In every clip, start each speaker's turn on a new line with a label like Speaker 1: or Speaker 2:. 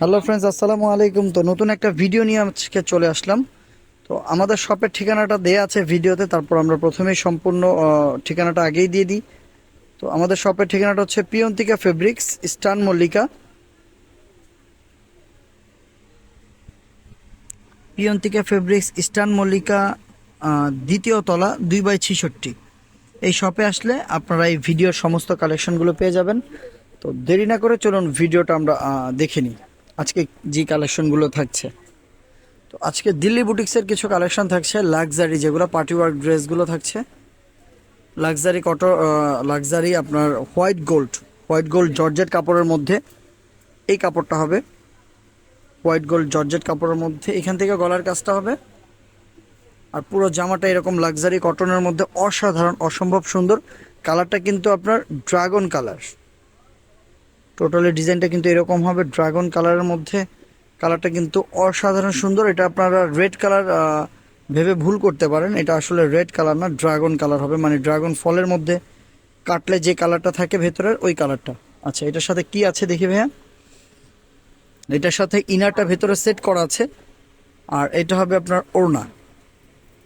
Speaker 1: Hello friends আসসালামু আলাইকুম। তো নতুন একটা ভিডিও নিয়ে আজকে চলে আসলাম। তো আমাদের শপের ঠিকানাটা দেয়া আছে ভিডিওতে তারপর আমরা প্রথমেই সম্পূর্ণ ঠিকানাটা আগেই দিয়ে দিই। তো আমাদের শপের ঠিকানাটা হচ্ছে পিয়ন্তিকা ফেব্রিক্স স্টান মল্লিকা। পিয়ন্তিকা ফেব্রিক্স স্টান মল্লিকা দ্বিতীয় তলা, দুই বাই ছিষট্টি। এই শপে আসলে আপনারা এই ভিডিওর সমস্ত কালেকশনগুলো পেয়ে যাবেন। তো দেরি না করে চলুন ভিডিওটা আমরা দেখে নিই। আজকে যে কালেকশনগুলো থাকছে। তো আজকে দিল্লি বুটিক্সের কিছু কালেকশন থাকছে লাক্সারি যেগুলো পার্টি ওয়ার্ক ড্রেসগুলো থাকছে। লাক্সারি কট লাক্সারি আপনার white gold white gold georgette কাপড়ের মধ্যে এই কাপড়টা হবে। হোয়াইট গোল্ড জর্জেট কাপড়ের মধ্যে এখান থেকে গলার কাজটা হবে। আর পুরো জামাটা এরকম লাক্সারি কটনের মধ্যে অসাধারণ, অসম্ভব সুন্দর। কালারটা কিন্তু আপনার ড্রাগন কালার টোটালি ডিজাইনটা কিন্তু এরকম হবে ড্রাগন কালারের মধ্যে। কালারটা কিন্তু অসাধারণ সুন্দর। এটা আপনারা রেড কালার ভেবে ভুল করতে পারেন। এটা আসলে রেড কালার না ড্রাগন কালার হবে। মানে ড্রাগন ফলের মধ্যে কাটলে যে কালারটা থাকে ভেতরের, ওই কালারটা আচ্ছা এটার সাথে কি আছে দেখি ভাইয়া? এটার সাথে ইনারটা ভেতরে সেট করা আছে। আর এটা হবে আপনার ওড়না।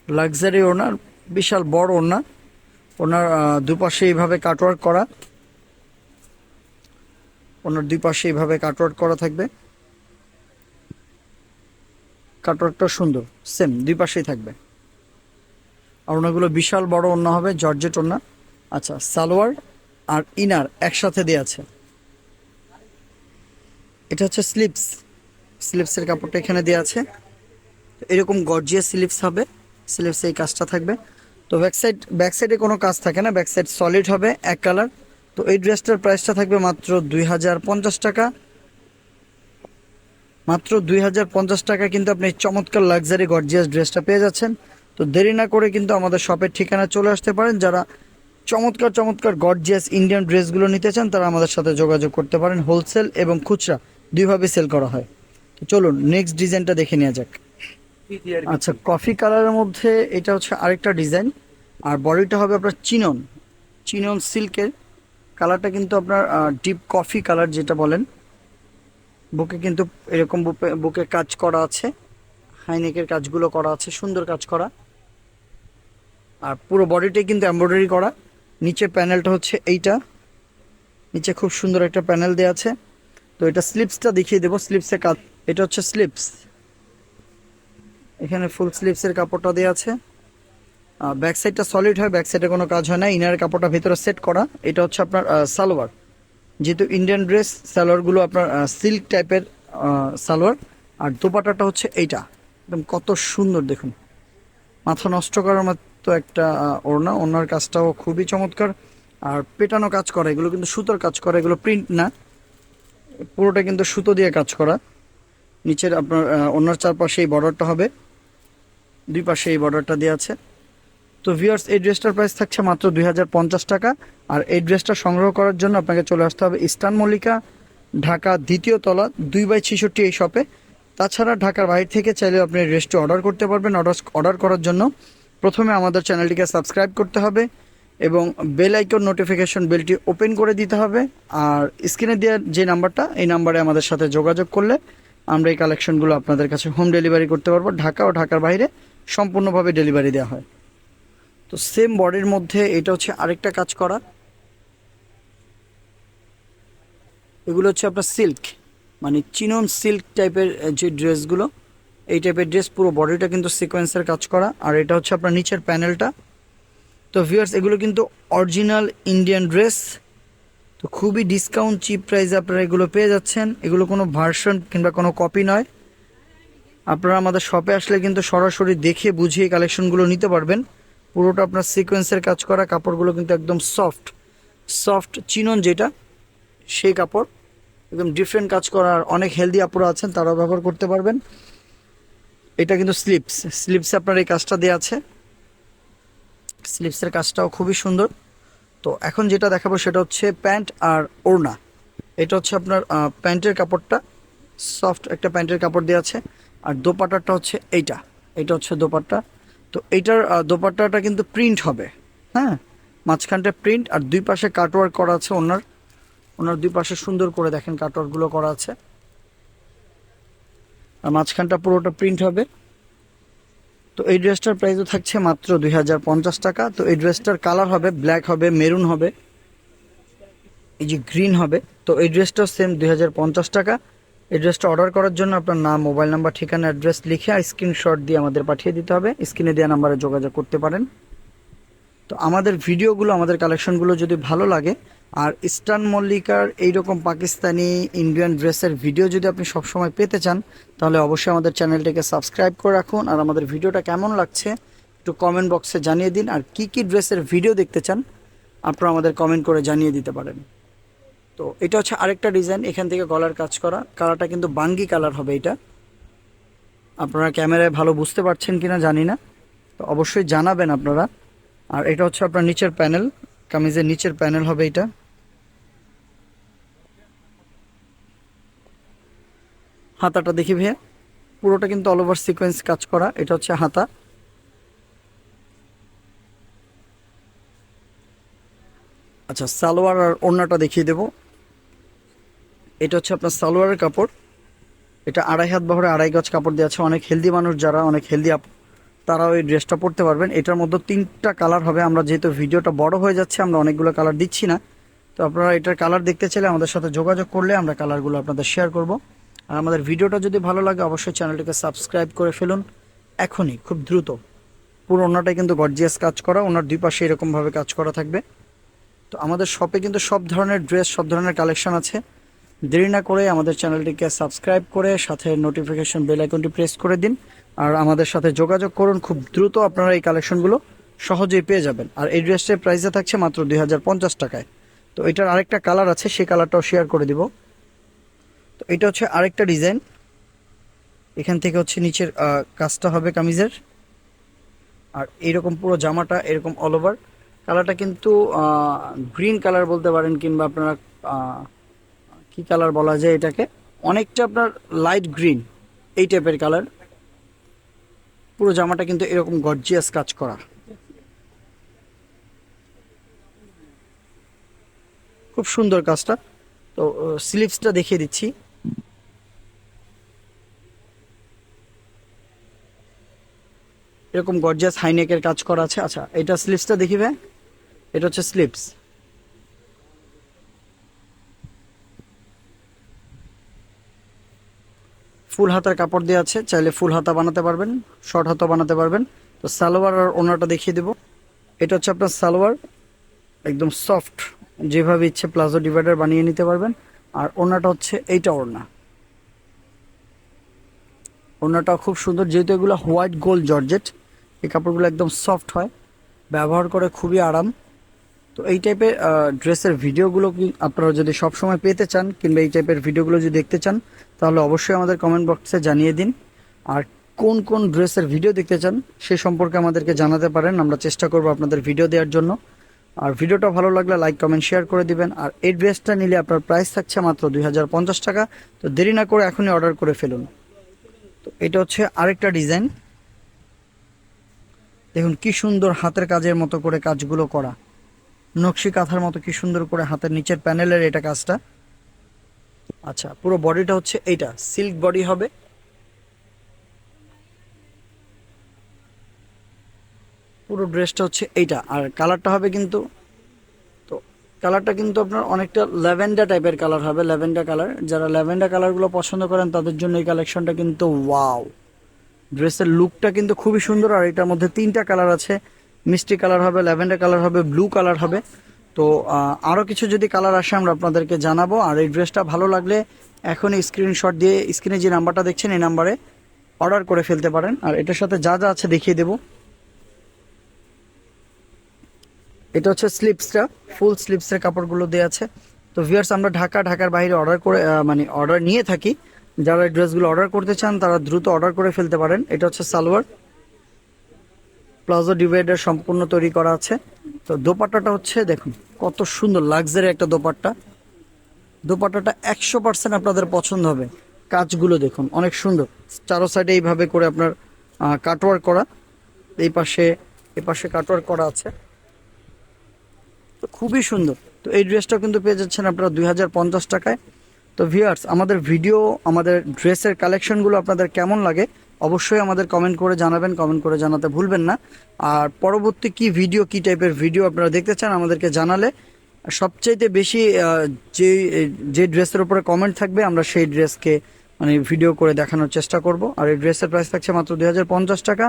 Speaker 1: লাক্সারি ওড়না, বিশাল বড় ওড়না। ওনার দুপাশে এইভাবে কাটওয়ার্ক করা। ওনার দুই পাশে এইভাবে কাটওয়ার্ক করা থাকবে। কাটওয়ার্কটা সুন্দর সেম দুই পাশেই থাকবে। আর ওনাগুলো বিশাল বড় ওড়না হবে, জর্জেট ওড়না আচ্ছা সালোয়ার আর ইনার একসাথে দেওয়া আছে। এটা হচ্ছে স্লিপস স্লিপসের কাপড়টা এখানে দেওয়া আছে। এরকম গর্জিয়াস স্লিপস হবে স্লিপসে এই কাজটা থাকবে। তো ব্যাক সাইড ব্যাক সাইডে কোনো কাজ থাকে না ব্যাক সাইড সলিড হবে, এক কালার তো এই ড্রেসটার প্রাইসটা থাকবে মাত্র দুই হাজার পঞ্চাশ টাকা। মাত্র দুই হাজার পঞ্চাশ টাকা কিন্তু আপনি চমৎকার লাক্সারি গর্জিয়াস ড্রেসটা পেয়ে যাচ্ছেন। তো দেরি না করে কিন্তু আমাদের শপের ঠিকানা চলে আসতে পারেন। যারা চমৎকার চমৎকার গর্জিয়াস ইন্ডিয়ান ড্রেসগুলো নিতে চান, তারা আমাদের সাথে যোগাযোগ করতে পারেন হোলসেল এবং খুচরা। দুইভাবে সেল করা হয়। তো চলুন, নেক্সট ডিজাইনটা দেখে নেওয়া যাক। আচ্ছা কফি কালারের মধ্যে এটা হচ্ছে আরেকটা ডিজাইন। আর বডিটা হবে আপনার চিনন চিনন সিল্কের। কালারটা কিন্তু আপনার ডিপ কফি কালার যেটা বলেন। বুকে কিন্তু এরকম বুকে- কাজ করা আছে। হাইনেকের কাজগুলো করা আছে, সুন্দর কাজ করা। আর পুরো বডিটাই কিন্তু এমব্রয়ডারি করা। নিচে প্যানেলটা হচ্ছে এইটা। নিচে খুব সুন্দর একটা প্যানেল দেওয়া আছে। তো এটা স্লিপসটা দেখিয়ে দেবো স্লিপসের কাজ, এটা হচ্ছে স্লিপস এখানে ফুল স্লিপসের কাপড়টা দেওয়া আছে। ব্যাক সাইডটা সলিড হয় ব্যাক সাইডে কোনো কাজ হয় না ইনার কাপড়টা ভিতরে সেট করা, এটা হচ্ছে আপনার সালোয়ার। যেহেতু ইন্ডিয়ান ড্রেস সালোয়ারগুলো আপনার সিল্ক টাইপের সালোয়ার, আর দোপাটাটা হচ্ছে এইটা। একদম কত সুন্দর, দেখুন। মাথা নষ্ট করার মতো একটা ওড়না, ওড়নার কাজটাও খুবই চমৎকার। আর পেটানো কাজ করা, এগুলো কিন্তু সুতোর কাজ করা, এগুলো প্রিন্ট না। পুরোটা কিন্তু সুতো দিয়ে কাজ করা। নিচের আপনার ওনার চারপাশে এই বর্ডারটা হবে। দুই পাশে এই বর্ডারটা দেওয়া আছে। তো ভিউয়ার্স এই ড্রেসটার প্রাইস থাকছে মাত্র দুই হাজার পঞ্চাশ টাকা। আর এই ড্রেসটা সংগ্রহ করার জন্য আপনাকে চলে আসতে হবে ইস্টার্ন মল্লিকা, ঢাকা দ্বিতীয় তলা, দুই বাই ছিষট্টি এই শপে তাছাড়া ঢাকার বাইরে থেকে চাইলেও আপনি ড্রেসটি অর্ডার করতে পারবেন অর্ডার অর্ডার করার জন্য। প্রথমে আমাদের চ্যানেলটিকে সাবস্ক্রাইব করতে হবে এবং বেল আইকন নোটিফিকেশন বেলটি ওপেন করে দিতে হবে। আর স্ক্রিনে দেওয়ার যে নাম্বারটা এই নাম্বারে আমাদের সাথে যোগাযোগ করলে আমরা এই কালেকশনগুলো আপনাদের কাছে হোম ডেলিভারি করতে পারব। ঢাকা ও ঢাকার বাইরে সম্পূর্ণভাবে ডেলিভারি দেওয়া হয়। তো সেম বডির মধ্যে এটা হচ্ছে আরেকটা কাজ করা। এগুলো হচ্ছে আপনার সিল্ক মানে চিনন সিল্ক টাইপের যে ড্রেসগুলো এই টাইপের ড্রেস পুরো বডিটা কিন্তু সিকোয়েন্সের কাজ করা। আর এটা হচ্ছে আপনার নিচের প্যানেলটা তো ভিউয়ার্স এগুলো কিন্তু অরিজিনাল ইন্ডিয়ান ড্রেস তো খুবই ডিসকাউন্ট চিপ প্রাইসে আপনারা এগুলো পেয়ে যাচ্ছেন। এগুলো কোনো ভার্সন কিংবা কোনো কপি নয়। আপনারা আমাদের শপে আসলে কিন্তু সরাসরি দেখে বুঝিয়ে কালেকশনগুলো নিতে পারবেন। পুরোটা আপনার সিকোয়েন্সের কাজ করা কাপড়গুলো কিন্তু একদম সফট সফট চিনন যেটা, সেই কাপড়। একদম ডিফারেন্ট কাজ করা আর অনেক হেলদি আপুরা আছেন, তারাও ব্যবহার করতে পারবেন। এটা কিন্তু স্লিপস স্লিপসে আপনার এই কাজটা দেওয়া আছে। স্লিপসের কাজটাও খুবই সুন্দর। তো এখন যেটা দেখাবো সেটা হচ্ছে প্যান্ট আর ওড়না। এটা হচ্ছে আপনার প্যান্টের কাপড়টা সফট একটা প্যান্টের কাপড় দেওয়া আছে। আর দোপাট্টাটা হচ্ছে এইটা, এটা হচ্ছে দোপাট্টা। তো এইটার দোপাট্টাটা কিন্তু প্রিন্ট হবে। হ্যাঁ? মাঝখানটা প্রিন্ট আর দুই পাশে কাটওয়ার্ক করা আছে ওনার। ওনার দুই পাশে সুন্দর করে দেখেন কাটওয়ার্কগুলো করা আছে। আর মাঝখানটা পুরোটা প্রিন্ট হবে। তো এই ড্রেসটার প্রাইসও থাকছে মাত্র দুই হাজার পঞ্চাশ টাকা। তো এই ড্রেসটার কালার হবে ব্ল্যাক হবে মেরুন হবে। এই যে গ্রিন হবে। তো এই ড্রেসটাও সেম দুই হাজার পঞ্চাশ টাকা। এই ড্রেসটা অর্ডার করার জন্য আপনার নাম মোবাইল নাম্বার ঠিকানা অ্যাড্রেস লিখে আর স্ক্রিনশট দিয়ে আমাদের পাঠিয়ে দিতে হবে। স্ক্রিনে দেওয়া নাম্বারে যোগাযোগ করতে পারেন। তো আমাদের ভিডিওগুলো আমাদের কালেকশনগুলো যদি ভালো লাগে, আর ইস্টার্ন মল্লিকার এইরকম পাকিস্তানি ইন্ডিয়ান ড্রেসের ভিডিও যদি আপনি সবসময় পেতে চান, তাহলে অবশ্যই আমাদের চ্যানেলটিকে সাবস্ক্রাইব করে রাখুন। আর আমাদের ভিডিওটা কেমন লাগছে, একটু কমেন্ট বক্সে জানিয়ে দিন। আর কি কি ড্রেসের ভিডিও দেখতে চান, আপনারা আমাদের কমেন্ট করে জানিয়ে দিতে পারেন। তো এটা হচ্ছে আরেকটা ডিজাইন এখান থেকে গলার কাজ করা। কালারটা কিন্তু বাঙ্গি কালার হবে এটা। আপনারা ক্যামেরায় ভালো বুঝতে পারছেন কিনা জানি না। তো অবশ্যই জানাবেন আপনারা। আর এটা হচ্ছে আপনার নিচের প্যানেল কামিজের নিচের প্যানেল হবে এটা। হাতাটা দেখি ভাইয়া। পুরোটা কিন্তু অল ওভার সিকোয়েন্স কাজ করা। এটা হচ্ছে হাতা। আচ্ছা সালোয়ার আর ওড়নাটা দেখিয়ে দেব। এটা হচ্ছে আপনার সালোয়ারের কাপড়। এটা আড়াই হাত বহরে আড়াই গজ কাপড় দেওয়া আছে। অনেক হেলদি মানুষ যারা, অনেক হেলদি তারাও এই ড্রেসটা পরতে পারবেন। এটার মধ্যে তিনটা কালার হবে। আমরা যেহেতু ভিডিওটা বড় হয়ে যাচ্ছে, আমরা অনেকগুলো কালার দিচ্ছি না। তো আপনারা এটার কালার দেখতে চাইলে আমাদের সাথে যোগাযোগ করলে আমরা কালারগুলো আপনাদের শেয়ার করব। আর আমাদের ভিডিওটা যদি ভালো লাগে, অবশ্যই চ্যানেলটিকে সাবস্ক্রাইব করে ফেলুন। এখনই, খুব দ্রুত। পুরো ওনাটাই কিন্তু গর্জিয়াস কাজ করা। ওনার দুই পাশে এরকমভাবে কাজ করা থাকবে। তো আমাদের শপে কিন্তু সব ধরনের ড্রেস সব ধরনের কালেকশন আছে। দেরি না করে আমাদের চ্যানেলটিকে সাবস্ক্রাইব করে সাথে নোটিফিকেশন বেল আইকনটি প্রেস করে দিন। আর আমাদের সাথে যোগাযোগ করুন, খুব দ্রুত আপনারা এই কালেকশনগুলো সহজেই পেয়ে যাবেন। আর এই ড্রেসটির প্রাইসে থাকছে মাত্র দুই হাজার পঞ্চাশ টাকায়। তো এটার আরেকটা কালার আছে, সেই কালারটাও শেয়ার করে দিব। তো এটা হচ্ছে আরেকটা ডিজাইন এখান থেকে হচ্ছে নিচের কাজটা হবে কামিজের। আর এইরকম পুরো জামাটা এরকম অল ওভার কালারটা কিন্তু গ্রিন কালার বলতে পারেন কিংবা আপনারা কি কালার বলা যায় এটাকে? অনেকটা আপনার লাইট গ্রিন এই টাইপের কালার পুরো জামাটা কিন্তু এরকম গর্জিয়াস কাজ করা। খুব সুন্দর কাজটা। তো স্লিভসটা দেখিয়ে দিচ্ছি। এরকম গর্জিয়াস হাইনেকের কাজ করা আছে। আচ্ছা এটা স্লিভসটা দেখিবে এটা হচ্ছে স্লিভস ফুল হাতার কাপড় দেওয়া আছে, চাইলে ফুল হাতা বানাতে পারবেন, শর্ট হাতা বানাতে পারবেন। তো সালোয়ার আর ওনাটা দেখিয়ে দেবো। এটা হচ্ছে আপনার সালোয়ার, একদম সফট যেভাবে ইচ্ছে প্লাজো ডিভাইডার বানিয়ে নিতে পারবেন। আর ওনাটা হচ্ছে এইটা ওড়না। ওড়নাটা খুব সুন্দর, যেহেতু এগুলো হোয়াইট গোল্ড জর্জেট এই কাপড়গুলো একদম সফট হয়, ব্যবহার করে খুবই আরাম। তো এই টাইপের ড্রেসের ভিডিওগুলো আপনারা যদি সবসময় পেতে চান কিংবা এই টাইপের ভিডিওগুলো যদি দেখতে চান, তাহলে অবশ্যই আমাদের কমেন্ট বক্সে জানিয়ে দিন। আর কোন কোন ড্রেসের ভিডিও দেখতে চান, সে সম্পর্কে আমাদেরকে জানাতে পারেন। আমরা চেষ্টা করব আপনাদের ভিডিও দেওয়ার জন্য। আর ভিডিওটা ভালো লাগলে লাইক কমেন্ট শেয়ার করে দিবেন। আর এই ড্রেসটা নিলে আপনার প্রাইস থাকছে মাত্র দুই হাজার পঞ্চাশ টাকা। তো দেরি না করে এখনই অর্ডার করে ফেলুন। তো এটা হচ্ছে আরেকটা ডিজাইন দেখুন কি সুন্দর হাতের কাজের মতো করে কাজগুলো করা। নকশি কাঁথার মতো কি সুন্দর করে হাতের নিচের প্যানেলের এটা কাজটা? আচ্ছা পুরো বডিটা হচ্ছে এইটা। সিল্ক বডি হবে। পুরো ড্রেসটা হচ্ছে এইটা। আর কালারটা হবে কিন্তু, তো কালারটা কিন্তু আপনার অনেকটা ল্যাভেন্ডার টাইপের কালার হবে, ল্যাভেন্ডার কালার। যারা ল্যাভেন্ডার কালারগুলো পছন্দ করেন, তাদের জন্য এই কালেকশনটা কিন্তু ওয়াও। ড্রেসের লুকটা কিন্তু খুবই সুন্দর, আর এটার মধ্যে তিনটা কালার আছে। মিষ্টি কালার হবে ল্যাভেন্ডার কালার হবে ব্লু কালার হবে। তো আহ, আরও কিছু যদি কালার আসে আমরা আপনাদেরকে জানাব। আর এই ড্রেসটা ভালো লাগলে এখনই স্ক্রিনশট দিয়ে স্ক্রিনে যে নাম্বারটা দেখছেন এই নাম্বারে অর্ডার করে ফেলতে পারেন। আর এটার সাথে যা যা আছে দেখিয়ে দেবো। এটা হচ্ছে স্লিপসটা ফুল স্লিপসের কাপড়গুলো দেওয়া আছে। তো ভিউয়ার্স আমরা ঢাকা ঢাকার বাইরে অর্ডার করে মানে অর্ডার নিয়ে থাকি। যারা এই ড্রেসগুলো অর্ডার করতে চান তারা দ্রুত অর্ডার করে ফেলতে পারেন। এটা হচ্ছে সালোয়ার। প্লাজো ডিভাইডার সম্পূর্ণ তৈরি করা আছে। তো দোপাট্টাটা হচ্ছে, দেখুন, কত সুন্দর লাক্সারি একটা দোপাট্টা। দোপাট্টাটা একশো পার্সেন্ট আপনাদের পছন্দ হবে। কাজগুলো দেখুন, অনেক সুন্দর। চারো সাইডে এইভাবে করে আপনার কাটওয়ার্ক করা। এই পাশে এই পাশে কাটওয়ার্ক করা আছে। তো খুবই সুন্দর। তো এই ড্রেসটা কিন্তু পেয়ে যাচ্ছেন আপনারা দুই হাজার পঞ্চাশ টাকায়। তো ভিউয়ার্স আমাদের ভিডিও আমাদের ড্রেসের কালেকশনগুলো আপনাদের কেমন লাগে অবশ্যই আমাদের কমেন্ট করে জানাবেন কমেন্ট করে জানাতে ভুলবেন না। আর পরবর্তী কি ভিডিও কি টাইপের ভিডিও আপনারা দেখতে চান আমাদেরকে জানালে, সবচাইতে বেশি যে যে ড্রেসের উপরে কমেন্ট থাকবে, আমরা সেই ড্রেসকে মানে ভিডিও করে দেখানোর চেষ্টা করব। আর এই ড্রেসের প্রাইস থাকছে মাত্র দু হাজার পঞ্চাশ টাকা।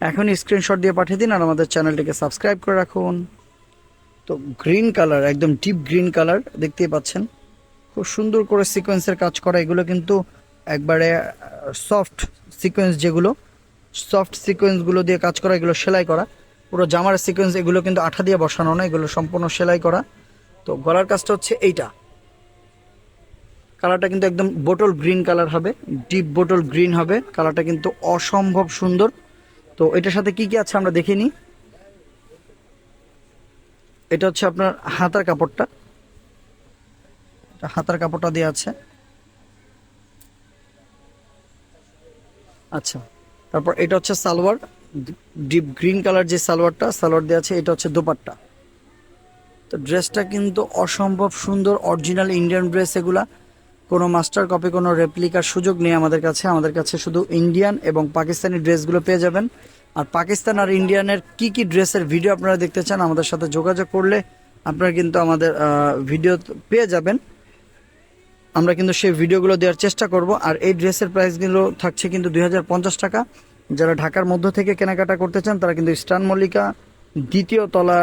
Speaker 1: এখনই স্ক্রিনশট দিয়ে পাঠিয়ে দিন আর আমাদের চ্যানেলটিকে সাবস্ক্রাইব করে রাখুন। তো গ্রিন কালার একদম ডিপ গ্রিন কালার দেখতেই পাচ্ছেন। খুব সুন্দর করে সিকোয়েন্সের কাজ করা, এগুলো কিন্তু একবারে সফট সিকোয়েন্স যেগুলো সফট সিকোয়েন্সগুলো দিয়ে কাজ করা, এগুলো সেলাই করা। পুরো জামার সিকোয়েন্স এগুলো কিন্তু আঠা দিয়ে বসানো না এগুলো সম্পূর্ণ সেলাই করা। তো গলার কাজটা হচ্ছে এইটা। কালারটা কিন্তু একদম বোটল গ্রিন কালার হবে ডিপ বোটল গ্রিন হবে। কালারটা কিন্তু অসম্ভব সুন্দর। তো এটার সাথে কি কি আছে আমরা দেখে নিই। এটা হচ্ছে আপনার হাতার কাপড়টা। হাতার কাপড়টা দেওয়া আছে। আচ্ছা। তারপর এটা হচ্ছে সালোয়ার, ডিপ গ্রিন কালার যে সালোয়ারটা, সালোয়ার দেওয়া আছে, এটা হচ্ছে দোপাট্টা। তো ড্রেসটা কিন্তু অসম্ভব সুন্দর, অরিজিনাল ইন্ডিয়ান ড্রেস এগুলা। কোনো মাস্টার কপি, কোনো রেপ্লিকার সুযোগ নেই আমাদের কাছে। আমাদের কাছে শুধু ইন্ডিয়ান এবং পাকিস্তানি ড্রেসগুলো পেয়ে যাবেন। আর পাকিস্তান আর ইন্ডিয়ানের কি কি ড্রেসের ভিডিও আপনারা দেখতে চান, আমাদের সাথে যোগাযোগ করলে আপনারা কিন্তু আমাদের ভিডিও পেয়ে যাবেন। আমরা কিন্তু সেই ভিডিওগুলো দেওয়ার চেষ্টা করব। আর এই ড্রেসের প্রাইসগুলো থাকছে কিন্তু দু হাজার পঞ্চাশ টাকা। যারা ঢাকার মধ্য থেকে কেনাকাটা করতে চান, তারা কিন্তু স্টান মল্লিকা, দ্বিতীয় তলা,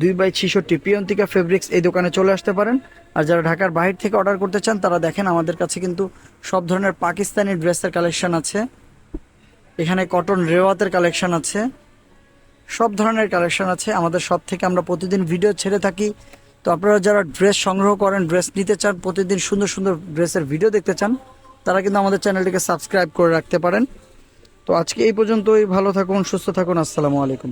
Speaker 1: দুই বাই ছিষট্টি পিয়ন্তিকা ফেব্রিক্স এই দোকানে চলে আসতে পারেন। আর যারা ঢাকার বাহির থেকে অর্ডার করতে চান, তারা দেখেন আমাদের কাছে কিন্তু সব ধরনের পাকিস্তানি ড্রেসের কালেকশন আছে। এখানে কটন রেওয়াতের কালেকশন আছে। সব ধরনের কালেকশন আছে। আমাদের সব থেকে আমরা প্রতিদিন ভিডিও ছেড়ে থাকি। তো আপনারা যারা ড্রেস সংগ্রহ করেন ড্রেস নিতে চান, প্রতিদিন সুন্দর সুন্দর ড্রেসের ভিডিও দেখতে চান, তারা কিন্তু আমাদের চ্যানেলটিকে সাবস্ক্রাইব করে রাখতে পারেন। তো আজকে এই পর্যন্তই, ভালো থাকুন, সুস্থ থাকুন, আসসালামু আলাইকুম।